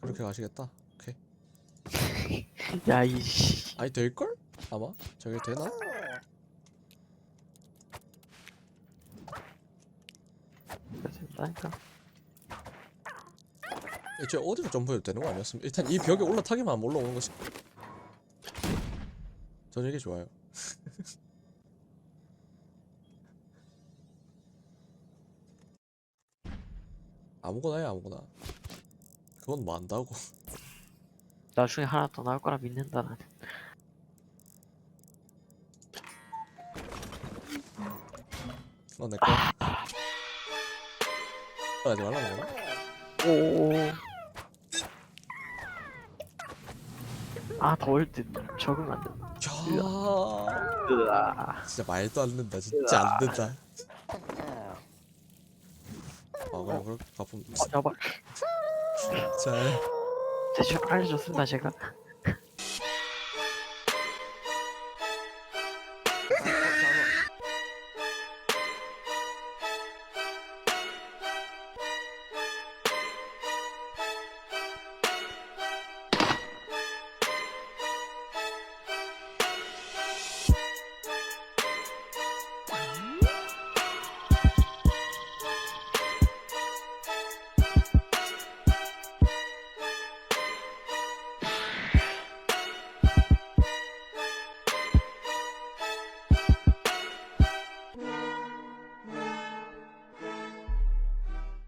그렇게 가시겠다. 오케이. 야 이씨 아니 될걸? 아마 저게 되나? 된다니까 애초에 어디로 점프해도 되는 거 아니었으면 일단 이 벽에 올라타기만 하면 올라오는 것이 저는 이게 좋아요 아무거나 해 아무거나 그건 뭐 안다고 나중에 하나 더 나올 거라 믿는다 나는 어 내꺼 하지 말라는 거나? 오. 아 더울 듯 적응 안 된다. 야 으아. 진짜 말도 안 된다 진짜 안 된다 아 그럼 그렇게 가품 어, 여봐. 자, 대충 알려줬습니다 제가.